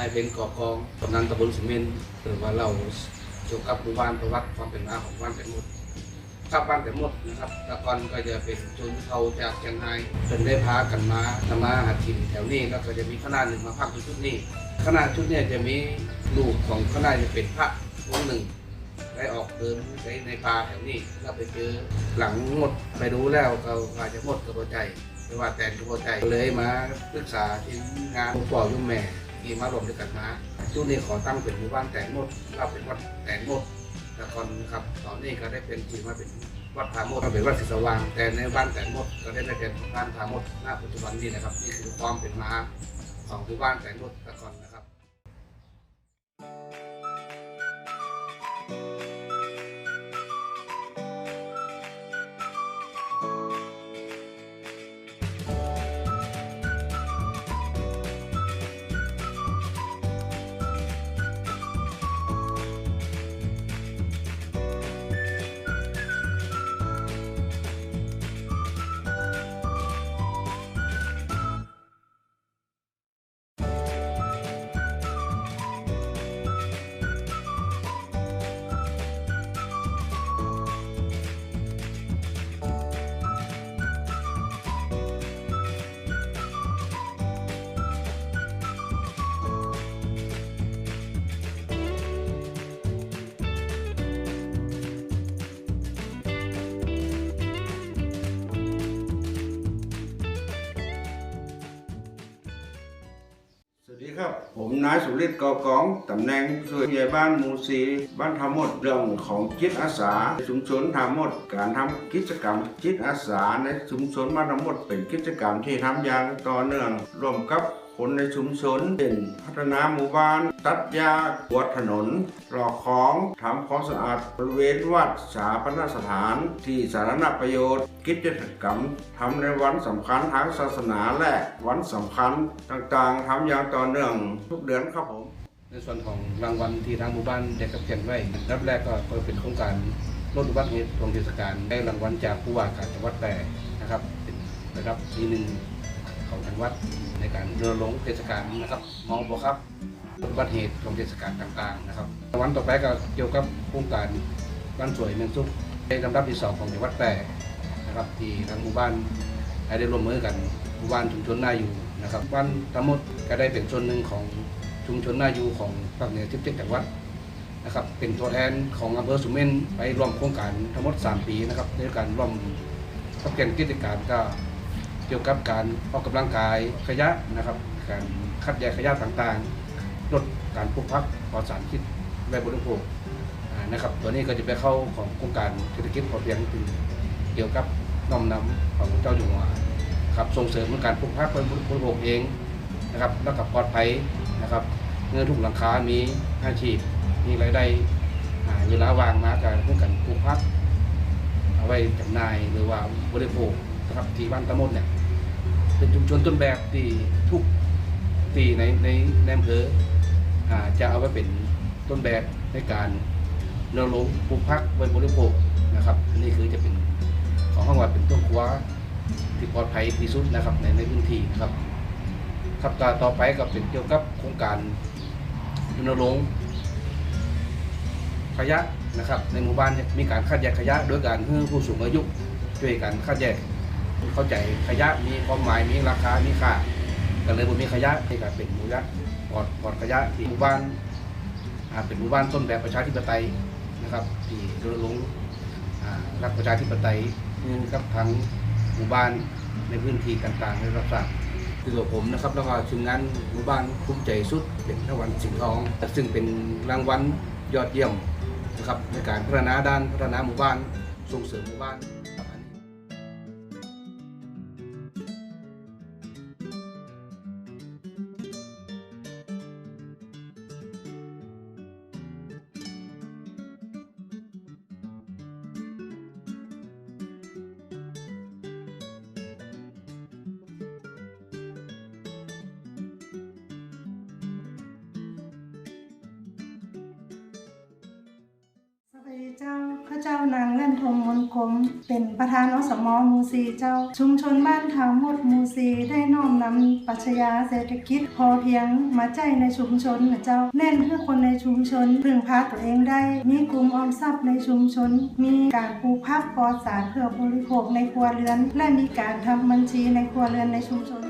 ายเป็นกอกองกำนันตำบลสุเมนหรือว่าเราเกี่ยวกับหมู่บ้านประวัติความเป็นมาของบ้านแต่หมดครับบ้านแต่หมดนะครับต่ก่อนก็จะเป็นชนเผ่าจากเชียงรายเป็นได้พากันมาทำมาหาถิ่นแถวนี้แล้วก็จะมีคณะหนึ่งมาพักอยู่ชุดนี้คณะชุดนี้จะมีลูกของคณะจะเป็นพระองค์หนึ่งได้ออกเดินไปในป่าแถวนี้แล้วไปเจอหลังหมดไปดูแล้วก็อาจจะหมดกระบวนใจไม่ว่าแต่กระบวนใจเลยมาปรึกษาที่งานพ่อยุ่มแม่ ที่มารวมด้วยกันมาจุดนี้ขอตั้งเป็นหมู่บ้านแต่งโมดเราเป็นวัดแต่งโมดแต่ก่อนครับตอนนี้ก็ได้เป็นที่มาเป็นวัดพามดมาเป็นวัดศิสว่างแต่ในบ้านแต่งโมดก็ได้ไปเป็นบ้านพาโมดณปัจจุบันนี้นะครับนี่คือความเป็นมาของหมู่บ้านแต่งโมดแต่ก่อน ครับ ผมนายสุริศกอกองตำแหน่งผู้ช่วยผู้ใหญ่บ้านหมู่สีบ้านทามดเรื่องของจิตอาสาชุมชนทามดการทำกิจกรรม จิตอาสาในชุมชนบ้านทามดเป็นกิจกรรมที่ทำอย่างต่อเนื่องร่วมกับ คนในชุมชนเป็นพัฒนาหมู่บ้าน ตัดหญ้ากวดถนนหลอกของทำความสะอาดบริเวณวัดสาปนสถาน ที่สาธารณประโยชน์ กิจกรรมทำในวันสำคัญทางศาสนาและวันสำคัญต่างๆทำอย่างต่อเนื่องทุกเดือนครับผมในส่วนของรางวัลที่ทางหมู่บ้านได้กับเขียนไว้รับแรกก็เป็นโครงการลดอุบัติเหตุตรงเทศกาลได้รางวัลจากผู้ว่าการจังหวัดแปรนะครับเป็นระดับที่หนึ่งของจังวัด ในการรณรงค์เทศกาลนะครับมองบครับอุบัติเหตุของเทศกาลต่างๆนะครับวัลต่อไปก็เกี่ยวกับโครงการบ้านสวยเมืองสุขในลำดับที่สองของจังหวัดแปรนะครับที่ทางหมู่บ้านได้ร่วมมือกันหมู่บ้านชุมชนน่าอยู่นะครับบ้านทั้งหมดก็ได้เป็นส่วนหนึ่งของชุมชนนาอยู่ของภาคเหนือ17จังหวัดนะครับเป็นตัวแทนของอำเภอสุเมนไปร่วมโครงการทั้งหมด 3 ปีนะครับในการร่วมกับเกณฑ์กิจการก็ เกี่ยวกับการออกกำลังกายขยะนะครับ การคัดแยกขยะต่างๆลดการพกพักปลอดสารพิษและบริโภคนะครับตัวนี้ก็จะไปเข้าของโครงการเศรษฐกิจพอเพียงคือเกี่ยวกับน้อมนำของเจ้าอยู่หัวครับส่งเสริมการพกพักและบริโภคเองนะครับแล้วก็ปลอดภัยนะครับเงินทุกหลังคามีอาชีพมีรายได้อ่าเวลาวางมาการเพื่อกันปลูกพักเอาไว้จำหน่ายหรือว่าบริโภคนะครับที่บ้านตะมดเนี่ย เป็นชุมชนต้นแบบที่ทุกที่ในในในอำเภออ่าจะเอาไว้เป็นต้นแบบในการรณรงค์ปลูกพักไว้บริโภคนะครับอันนี้คือจะเป็นของข้างวัดเป็นต้นครัวที่ปลอดภัยที่สุดนะครับในในพื้นที่นะครับครับต่อต่อไปก็เป็นเกี่ยวกับโครงการรณรงค์ขยะนะครับ ในหมู่บ้านมีการคัดแยกขยะโดยการให้ผู้สูงอายุช่วยกันคัดแยก เข้าใจขยะมีความหมายมีราคามีค่าก็เลยบ่มีขยะที่การเป็นหมู่บ้านปลอดปลอดขยะที่หมู่บ้านอ่าเป็นหมู่บ้านต้นแบบประชาธิปไตยนะครับที่รณรงค์อ่ารักประชาธิปไตยนี่ครับทั้งหมู่บ้านในพื้นที่ต่างๆในรับทราบคือกับผมนะครับแล้วก็ทีมงานหมู่บ้านภูมิใจสุดเป็นรางวัลสิงห์ทอง ซึ่งเป็นรางวัลยอดเยี่ยมนะครับในการพัฒนาด้านพัฒนาหมู่บ้านส่งเสริมหมู่บ้านาข้าเจ้านางเล่นทมมนคม เป็นประธานอสมหมูซีเจ้า ชุมชนบ้านทางหมดมูซีได้น้อมนำปัชญาเศรษฐกิจ พอเพียงมาใจในชุมชนนะเจ้าเน้นให้คนในชุมชนพึ่งพาตัวเองได้ มีกลุ่มออมทรัพย์ในชุมชน มีการปลูกผักปลอดสารเพื่อบริโภคในครัวเรือน และมีการทำบัญชีในครัวเรือนในชุมชน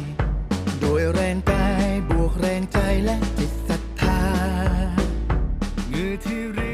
ที่เรี